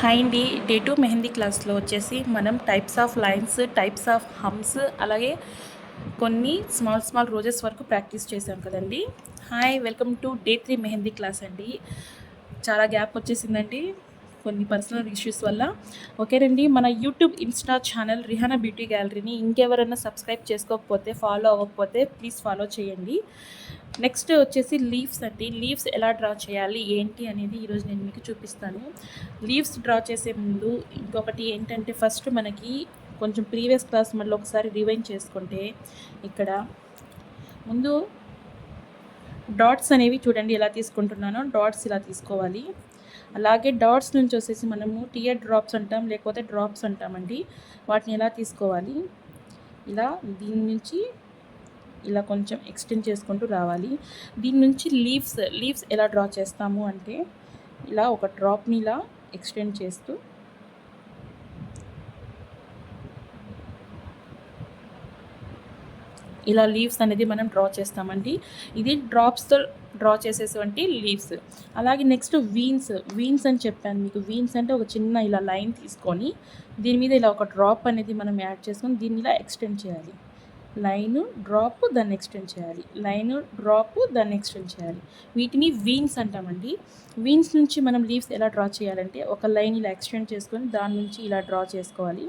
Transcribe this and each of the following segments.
Hi అండి day two mehndi క్లాస్లో వచ్చేసి మనం types of lines types of hums అలాగే కొన్ని స్మాల్ స్మాల్ రోజెస్ వరకు ప్రాక్టీస్ చేసాం కదండి. Hi welcome to day three mehndi class అండి. చాలా గ్యాప్ వచ్చేసిందండి కొన్ని పర్సనల్ ఇష్యూస్ వల్ల. ఓకేనండి మన YouTube Insta channel Rihana beauty గ్యాలరీని ఇంకెవరైనా సబ్స్క్రైబ్ చేసుకోకపోతే ఫాలో అవ్వకపోతే ప్లీజ్ ఫాలో చేయండి. నెక్స్ట్ వచ్చేసి లీవ్స్ అండి. లీవ్స్ ఎలా డ్రా చేయాలి? ఏంటి అనేది ఈరోజు నేను మీకు చూపిస్తాను. లీవ్స్ డ్రా చేసే ముందు ఇంకొకటి ఏంటంటే ఫస్ట్ మనకి కొంచెం ప్రీవియస్ క్లాస్ మళ్ళీ ఒకసారి రివైన్ చేసుకుంటే ఇక్కడ ముందు డాట్స్ అనేవి చూడండి ఎలా తీసుకుంటున్నానో. డాట్స్ ఇలా తీసుకోవాలి. అలాగే డాట్స్ నుంచి వచ్చేసి మనము టియర్ డ్రాప్స్ అంటాం లేకపోతే డ్రాప్స్ అంటామండి. వాటిని ఎలా తీసుకోవాలి? ఇలా దీని నుంచి ఇలా కొంచెం ఎక్స్టెండ్ చేసుకుంటూ రావాలి. దీని నుంచి లీవ్స్ లీవ్స్ ఎలా డ్రా చేస్తాము అంటే ఇలా ఒక డ్రాప్ని ఇలా ఎక్స్టెండ్ చేస్తూ ఇలా లీవ్స్ అనేది మనం డ్రా చేస్తామండి. ఇది డ్రాప్స్తో డ్రా చేసేటువంటి లీవ్స్ అలాగే నెక్స్ట్ వీన్స్ వీన్స్ అని చెప్పాను మీకు. వీన్స్ అంటే ఒక చిన్న ఇలా లైన్ తీసుకొని దీని మీద ఇలా ఒక డ్రాప్ అనేది మనం యాడ్ చేసుకొని దీన్ని ఇలా ఎక్స్టెండ్ చేయాలి. లైన్ డ్రాప్ దాన్ని ఎక్స్టెండ్ చేయాలి. లైన్ డ్రాప్ దాన్ని ఎక్స్టెండ్ చేయాలి. వీటిని వీన్స్ అంటామండి. వీన్స్ నుంచి మనం లీవ్స్ ఎలా డ్రా చేయాలంటే ఒక లైన్ ఇలా ఎక్స్టెండ్ చేసుకొని దాని నుంచి ఇలా డ్రా చేసుకోవాలి.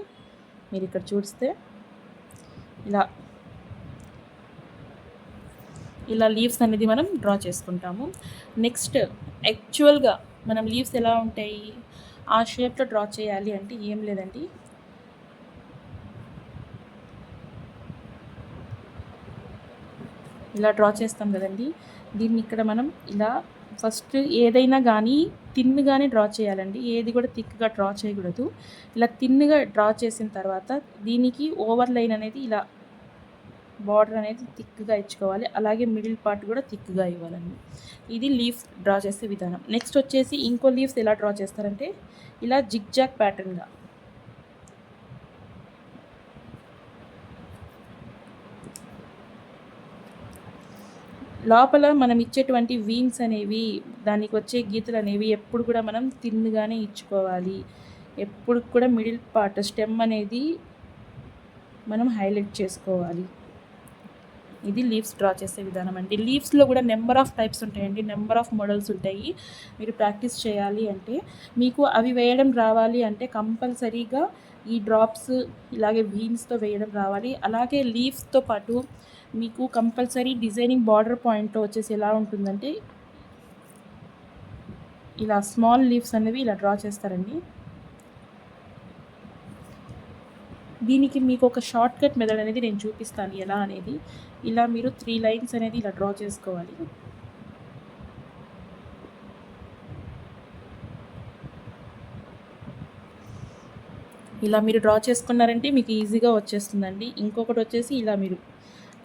మీరు ఇక్కడ చూస్తే ఇలా ఇలా లీవ్స్ అనేది మనం డ్రా చేసుకుంటాము. నెక్స్ట్ యాక్చువల్గా మనం లీవ్స్ ఎలా ఉంటాయి? ఆ షేప్లో డ్రా చేయాలి అంటే ఏం లేదండి. ఇలా డ్రా చేస్తాం కదండి. దీన్ని ఇక్కడ మనం ఇలా ఫస్ట్ ఏదైనా కానీ తిన్నుగానే డ్రా చేయాలండి. ఏది కూడా థిక్గా డ్రా చేయకూడదు. ఇలా తిన్నుగా డ్రా చేసిన తర్వాత దీనికి ఓవర్ లైన్ అనేది ఇలా బార్డర్ అనేది థిక్గా ఇచ్చుకోవాలి. అలాగే మిడిల్ పార్ట్ కూడా థిక్గా ఇవ్వాలండి. ఇది లీఫ్ డ్రా చేసే విధానం. నెక్స్ట్ వచ్చేసి ఇంకో లీవ్స్ ఎలా డ్రా చేస్తారంటే ఇలా జిగ్జాక్ ప్యాటర్న్గా లోపల మనం ఇచ్చేటువంటి వీన్స్ అనేవి దానికి వచ్చే గీతలు అనేవి ఎప్పుడు కూడా మనం తిన్నుగానే ఇచ్చుకోవాలి. ఎప్పుడు కూడా మిడిల్ పార్ట్ స్టెమ్ అనేది మనం హైలైట్ చేసుకోవాలి. ఇది లీవ్స్ డ్రా చేసే విధానం అండి. లీవ్స్లో కూడా నెంబర్ ఆఫ్ టైప్స్ ఉంటాయండి. నెంబర్ ఆఫ్ మోడల్స్ ఉంటాయి. మీరు ప్రాక్టీస్ చేయాలి అంటే మీకు అవి వేయడం రావాలి అంటే కంపల్సరీగా ఈ డ్రాప్స్ ఇలాగే వీన్స్తో వేయడం రావాలి. అలాగే లీవ్స్తో పాటు మీకు కంపల్సరీ డిజైనింగ్ బార్డర్ పాయింట్లో వచ్చేసి ఎలా ఉంటుందంటే ఇలా స్మాల్ లీవ్స్ అనేవి ఇలా డ్రా చేస్తారండి. దీనికి మీకు ఒక షార్ట్ కట్ మెథడ్ అనేది నేను చూపిస్తాను ఎలా అనేది. ఇలా మీరు త్రీ లైన్స్ అనేది ఇలా డ్రా చేసుకోవాలి. ఇలా మీరు డ్రా చేసుకున్నారంటే మీకు ఈజీగా వచ్చేస్తుందండి. ఇంకొకటి వచ్చేసి ఇలా మీరు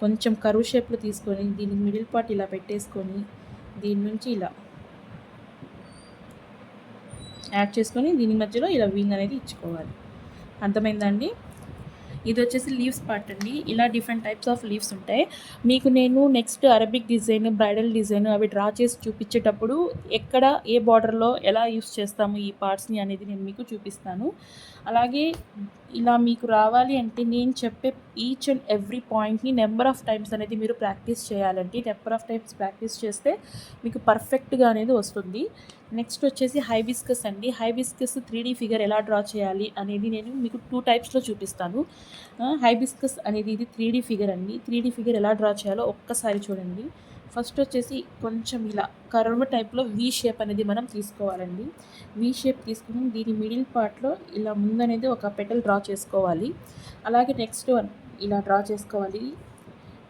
కొంచెం కరువు షేప్లో తీసుకొని దీని మిడిల్ పార్ట్ ఇలా పెట్టేసుకొని దీని నుంచి ఇలా యాడ్ చేసుకొని దీని మధ్యలో ఇలా వింగ్ అనేది ఇచ్చుకోవాలి. అర్థమైందండి ఇది వచ్చేసి లీవ్స్ పార్ట్ అండి. ఇలా డిఫరెంట్ టైప్స్ ఆఫ్ లీవ్స్ ఉంటాయి. మీకు నేను next Arabic design bridal design అవి డ్రా చేసి చూపించేటప్పుడు ఎక్కడ ఏ బార్డర్లో ఎలా యూస్ చేస్తాము ఈ పార్ట్స్ని అనేది నేను మీకు చూపిస్తాను. అలాగే ఇలా మీకు రావాలి అంటే నేను చెప్పే ఈచ్ అండ్ ఎవ్రీ పాయింట్ని నెంబర్ ఆఫ్ టైమ్స్ అనేది మీరు ప్రాక్టీస్ చేయాలండి. నెంబర్ ఆఫ్ టైమ్స్ ప్రాక్టీస్ చేస్తే మీకు పర్ఫెక్ట్గా అనేది వస్తుంది. నెక్స్ట్ వచ్చేసి హైబిస్కస్ అండి. హైబిస్కస్ త్రీ డీ ఫిగర్ ఎలా డ్రా చేయాలి అనేది నేను మీకు టూ టైప్స్లో చూపిస్తాను. హైబిస్కస్ అనేది ఇది త్రీ డీ ఫిగర్ అండి. త్రీ డీ ఫిగర్ ఎలా డ్రా చేయాలో ఒక్కసారి చూడండి. ఫస్ట్ వచ్చేసి కొంచెం ఇలా కర్వ్ టైప్లో వీ షేప్ అనేది మనం తీసుకోవాలండి. వీ షేప్ తీసుకుని దీని మిడిల్ పార్ట్లో ఇలా ముందనేది ఒక పెటల్ డ్రా చేసుకోవాలి. అలాగే నెక్స్ట్ వన్ ఇలా డ్రా చేసుకోవాలి.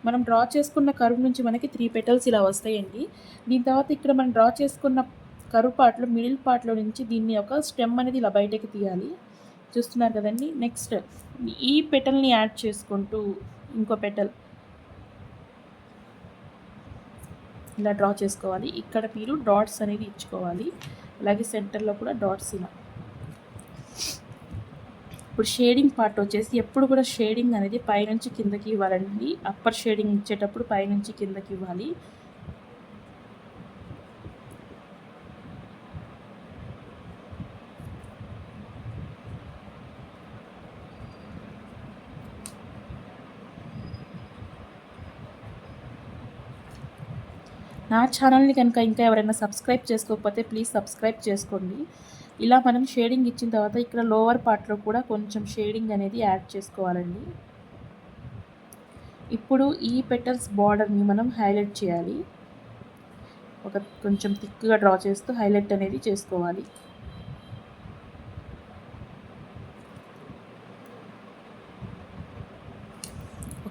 మనం డ్రా చేసుకున్న కరువు నుంచి మనకి త్రీ పెటల్స్ ఇలా వస్తాయండి. దీని తర్వాత ఇక్కడ మనం డ్రా చేసుకున్న కరువు పార్ట్లో మిడిల్ పార్ట్లో నుంచి దీన్ని ఒక స్టెమ్ అనేది ఇలా బయటకి తీయాలి. చూస్తున్నారు కదండి? నెక్స్ట్ ఈ పెటల్ని యాడ్ చేసుకుంటూ ఇంకో పెటల్ ఇలా డ్రా చేసుకోవాలి. ఇక్కడ మీరు డాట్స్ అనేవి ఇచ్చుకోవాలి. అలాగే సెంటర్లో కూడా డాట్స్ ఇలా. ఇప్పుడు షేడింగ్ పార్ట్ వచ్చేసి ఎప్పుడు కూడా షేడింగ్ అనేది పైనుంచి కిందకి ఇవ్వాలండి. అప్పర్ షేడింగ్ ఇచ్చేటప్పుడు పైనుంచి కిందకి ఇవ్వాలి. నా ఛానల్ని కనుక ఇంకా ఎవరైనా సబ్స్క్రైబ్ చేసుకోకపోతే ప్లీజ్ సబ్స్క్రైబ్ చేసుకోండి. ఇలా మనం షేడింగ్ ఇచ్చిన తర్వాత ఇక్కడ లోవర్ పార్ట్లో కూడా కొంచెం షేడింగ్ అనేది యాడ్ చేసుకోవాలండి. ఇప్పుడు ఈ పెటల్స్ బార్డర్ని మనం హైలైట్ చేయాలి. ఒక కొంచెం థిక్గా డ్రా చేస్తూ హైలైట్ అనేది చేసుకోవాలి.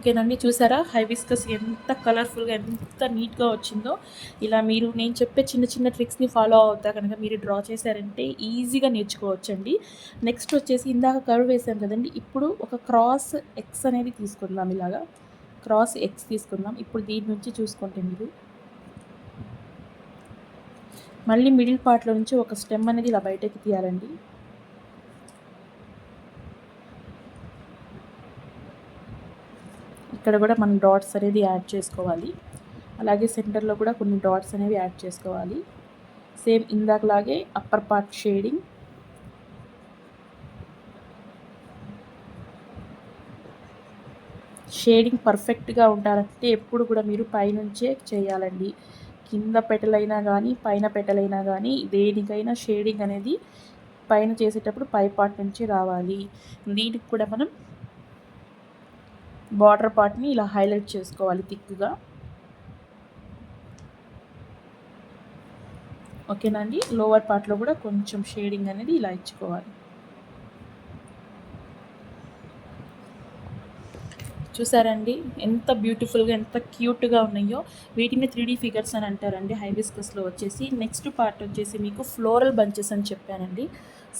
ఓకేనండి చూసారా? హైబిస్కస్ ఎంత కలర్ఫుల్గా ఎంత నీట్గా వచ్చిందో. ఇలా మీరు నేను చెప్పే చిన్న చిన్న ట్రిక్స్ని ఫాలో అవుతా కనుక మీరు డ్రా చేశారంటే ఈజీగా నేర్చుకోవచ్చండి. నెక్స్ట్ వచ్చేసి ఇందాక కర్వ్ వేసాం కదండి ఇప్పుడు ఒక క్రాస్ ఎక్స్ అనేది తీసుకుందాం ఇలాగా. క్రాస్ ఎక్స్ తీసుకుందాం. ఇప్పుడు దీని నుంచి చూసుకుంటే మీరు. మళ్ళీ మిడిల్ పార్ట్లో నుంచి ఒక స్టెమ్ అనేది ఇలా బయటకి తీయాలండి. ఇక్కడ కూడా మనం డాట్స్ అనేది యాడ్ చేసుకోవాలి. అలాగే సెంటర్లో కూడా కొన్ని డాట్స్ అనేవి యాడ్ చేసుకోవాలి. సేమ్ ఇందాకలాగే అప్పర్ పార్ట్ షేడింగ్. షేడింగ్ పర్ఫెక్ట్గా ఉండాలంటే ఎప్పుడు కూడా మీరు పైనుంచే చేయాలండి. కింద పెట్టలైనా కానీ పైన పెట్టలైనా కానీ దేనికైనా షేడింగ్ అనేది పైన చేసేటప్పుడు పై పార్ట్ నుంచి రావాలి. దీనికి కూడా మనం బార్డర్ పార్ట్ని ఇలా హైలైట్ చేసుకోవాలి థిక్గా. ఓకేనా అండి? లోవర్ పార్ట్లో కూడా కొంచెం షేడింగ్ అనేది ఇలా ఇచ్చుకోవాలి. చూసారండి? ఎంత బ్యూటిఫుల్గా ఎంత క్యూట్గా ఉన్నాయో. వీటిని త్రీ డీ ఫిగర్స్ అని అంటారండి హైబిస్కస్లో వచ్చేసి. నెక్స్ట్ పార్ట్ వచ్చేసి మీకు ఫ్లోరల్ బంచెస్ అని చెప్పానండి.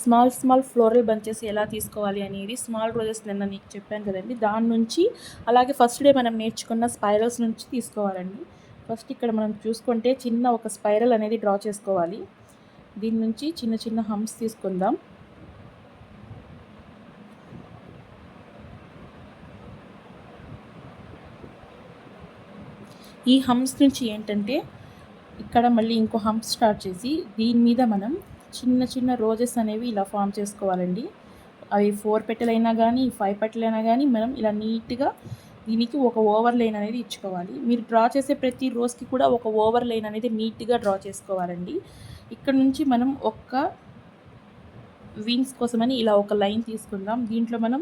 స్మాల్ స్మాల్ ఫ్లోరల్ బంచెస్ ఎలా తీసుకోవాలి అనేది స్మాల్ రోజెస్ నిన్న నీకు చెప్పాను కదండి. దాని నుంచి అలాగే ఫస్ట్ డే మనం నేర్చుకున్న స్పైరల్స్ నుంచి తీసుకోవాలండి. ఫస్ట్ ఇక్కడ మనం చూసుకుంటే చిన్న ఒక స్పైరల్ అనేది డ్రా చేసుకోవాలి. దీని నుంచి చిన్న చిన్న హంప్స్ తీసుకుందాం. ఈ హంప్స్ నుంచి ఏంటంటే ఇక్కడ మళ్ళీ ఇంకో హంప్స్ స్టార్ట్ చేసి దీని మీద మనం చిన్న చిన్న రోజెస్ అనేవి ఇలా ఫామ్ చేసుకోవాలండి. అవి ఫోర్ పెట్టెలైనా కానీ ఫైవ్ పెట్టెలైనా కానీ మనం ఇలా నీట్గా దీనికి ఒక ఓవర్ లైన్ అనేది ఇచ్చుకోవాలి. మీరు డ్రా చేసే ప్రతి రోజుకి కూడా ఒక ఓవర్ లైన్ అనేది నీట్గా డ్రా చేసుకోవాలండి. ఇక్కడ నుంచి మనం ఒక్క వింగ్స్ కోసమని ఇలా ఒక లైన్ తీసుకుందాం. దీంట్లో మనం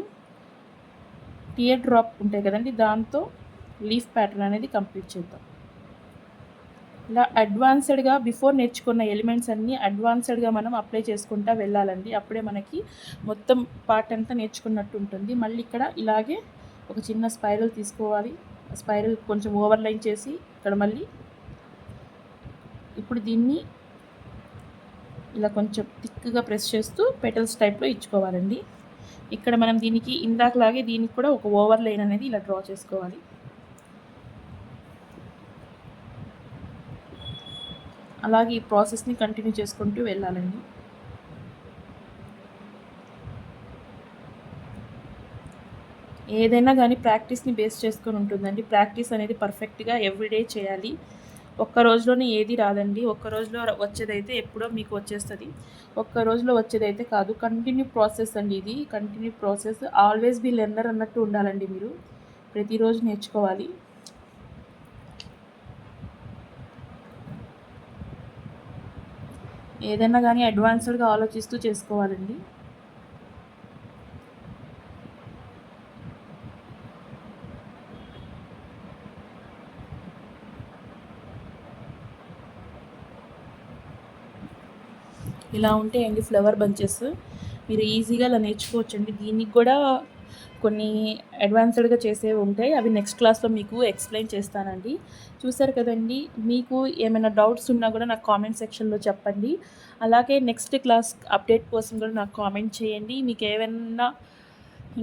టియర్ డ్రాప్ ఉంటాయి కదండి దాంతో లీఫ్ ప్యాటర్న్ అనేది కంప్లీట్ చేద్దాం. ఇలా అడ్వాన్స్డ్గా బిఫోర్ నేర్చుకున్న ఎలిమెంట్స్ అన్నీ అడ్వాన్స్డ్గా మనం అప్లై చేసుకుంటా వెళ్ళాలండి. అప్పుడే మనకి మొత్తం పార్ట్ అంతా నేర్చుకున్నట్టు ఉంటుంది. మళ్ళీ ఇక్కడ ఇలాగే ఒక చిన్న స్పైరల్ తీసుకోవాలి. స్పైరల్ కొంచెం ఓవర్లైన్ చేసి ఇక్కడ మళ్ళీ ఇప్పుడు దీన్ని ఇలా కొంచెం థిక్గా ప్రెస్ చేస్తూ పెటల్స్ టైప్లో ఇచ్చుకోవాలండి. ఇక్కడ మనం దీనికి ఇందాకలాగే దీనికి కూడా ఒక ఓవర్లైన్ అనేది ఇలా డ్రా చేసుకోవాలి. అలాగే ఈ ప్రాసెస్ని కంటిన్యూ చేసుకుంటూ వెళ్ళాలండి. ఏదైనా కానీ ప్రాక్టీస్ని బేస్ చేసుకొని ఉంటుందండి. ప్రాక్టీస్ అనేది పర్ఫెక్ట్గా ఎవ్రీడే చేయాలి. ఒక్క రోజులోనే ఏది రాదండి. ఒక్క రోజులో వచ్చేదైతే ఎప్పుడో మీకు వచ్చేస్తుంది. ఒక్క రోజులో వచ్చేదైతే కాదు. కంటిన్యూ ప్రాసెస్ అండి ఇది. Continue process. Always be learner అన్నట్టు ఉండాలండి మీరు. ప్రతిరోజు నేర్చుకోవాలి. ఏదైనా కానీ అడ్వాన్స్డ్గా ఆలోచిస్తూ చేసుకోవాలండి. ఇలా ఉంటే ఫ్లవర్ బంచెస్. మీరు ఈజీగా అలా నేర్చుకోవచ్చండి. దీనికి కూడా కొన్ని అడ్వాన్స్డ్గా చేసేవి ఉంటాయి అవి నెక్స్ట్ క్లాస్లో మీకు ఎక్స్ప్లెయిన్ చేస్తానండి. చూసారు కదండి మీకు ఏమైనా డౌట్స్ ఉన్నా కూడా నాకు కామెంట్ సెక్షన్లో చెప్పండి. అలాగే నెక్స్ట్ క్లాస్ అప్డేట్ కోసం కూడా నాకు కామెంట్ చేయండి. మీకు ఏమైనా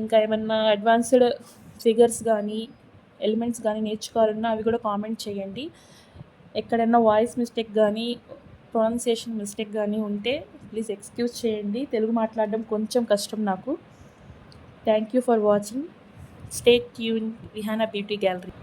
ఇంకా ఏమైనా అడ్వాన్స్డ్ ఫిగర్స్ కానీ ఎలిమెంట్స్ కానీ నేర్చుకోవాలన్నా అవి కూడా కామెంట్ చేయండి. ఎక్కడైనా వాయిస్ మిస్టేక్ కానీ ప్రొనౌన్సియేషన్ మిస్టేక్ కానీ ఉంటే ప్లీజ్ ఎక్స్క్యూజ్ చేయండి. తెలుగు మాట్లాడడం కొంచెం కష్టం నాకు. Thank you for watching. Stay tuned, Rihanna Beauty Gallery.